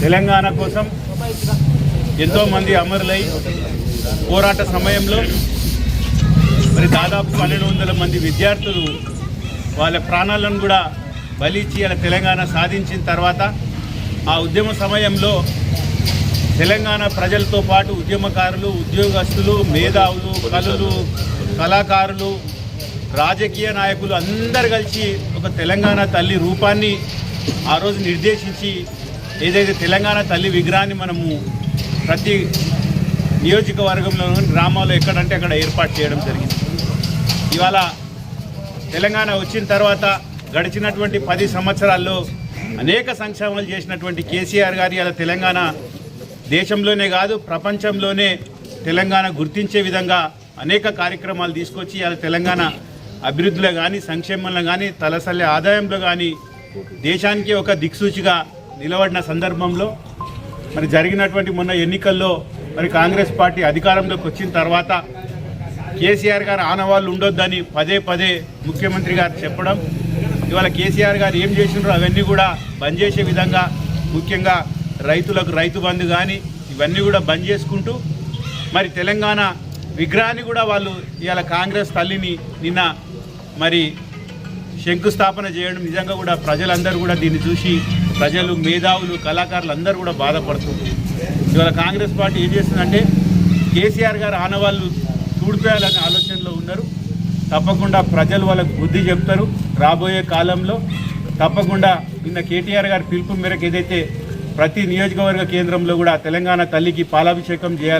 తెలంగాణ కోసం ఎంతోమంది అమరులై పోరాట సమయంలో మరి దాదాపు పన్నెండు వందల మంది విద్యార్థులు వాళ్ళ ప్రాణాలను కూడా బలిచ్చి అలా తెలంగాణ సాధించిన తర్వాత ఆ ఉద్యమ సమయంలో తెలంగాణ ప్రజలతో పాటు ఉద్యమకారులు ఉద్యోగస్తులు మేధావులు కళలు కళాకారులు రాజకీయ నాయకులు అందరు కలిసి ఒక తెలంగాణ తల్లి రూపాన్ని ఆ రోజు నిర్దేశించి ఏదైతే తెలంగాణ తల్లి విగ్రహాన్ని మనము ప్రతి నియోజకవర్గంలోని గ్రామాల్లో ఎక్కడంటే అక్కడ ఏర్పాటు చేయడం జరిగింది. ఇవాళ తెలంగాణ వచ్చిన తర్వాత గడిచినటువంటి పది సంవత్సరాల్లో అనేక సంక్షేమాలు చేసినటువంటి కేసీఆర్ గారి అలా తెలంగాణ దేశంలోనే కాదు ప్రపంచంలోనే తెలంగాణ గుర్తించే విధంగా అనేక కార్యక్రమాలు తీసుకొచ్చి అలా తెలంగాణ అభివృద్ధిలో కానీ సంక్షేమంలో కానీ తలసల్లి ఆదాయంలో కానీ దేశానికి ఒక దిక్సూచిగా నిలబడిన సందర్భంలో మరి జరిగినటువంటి మొన్న ఎన్నికల్లో మరి కాంగ్రెస్ పార్టీ అధికారంలోకి వచ్చిన తర్వాత కేసీఆర్ గారు ఆనవాళ్ళు ఉండొద్దని పదే పదే ముఖ్యమంత్రి గారు చెప్పడం ఇవాళ కేసీఆర్ గారు ఏం చేసినారో అవన్నీ కూడా బంద్ చేసే విధంగా ముఖ్యంగా రైతులకు రైతు బంధు కానీ ఇవన్నీ కూడా బంద్ చేసుకుంటూ మరి తెలంగాణ విగ్రహాన్ని కూడా వాళ్ళు ఇవాళ కాంగ్రెస్ తల్లిని నిన్న మరి శంకుస్థాపన చేయడం నిజంగా కూడా ప్రజలందరూ కూడా దీన్ని చూసి ప్రజలు మేధావులు కళాకారులు అందరూ కూడా బాధపడుతుంది ఇవాళ కాంగ్రెస్ పార్టీ ఏం చేస్తుందంటే కేసీఆర్ గారు ఆనవాళ్ళు చూడిపోయాలనే ఆలోచనలో ఉన్నారు. తప్పకుండా ప్రజలు వాళ్ళకు బుద్ధి చెప్తారు. రాబోయే కాలంలో తప్పకుండా నిన్న కేటీఆర్ గారి పిలుపు మేరకు ఏదైతే ప్రతి నియోజకవర్గ కేంద్రంలో కూడా తెలంగాణ తల్లికి పాలాభిషేకం చేయాలి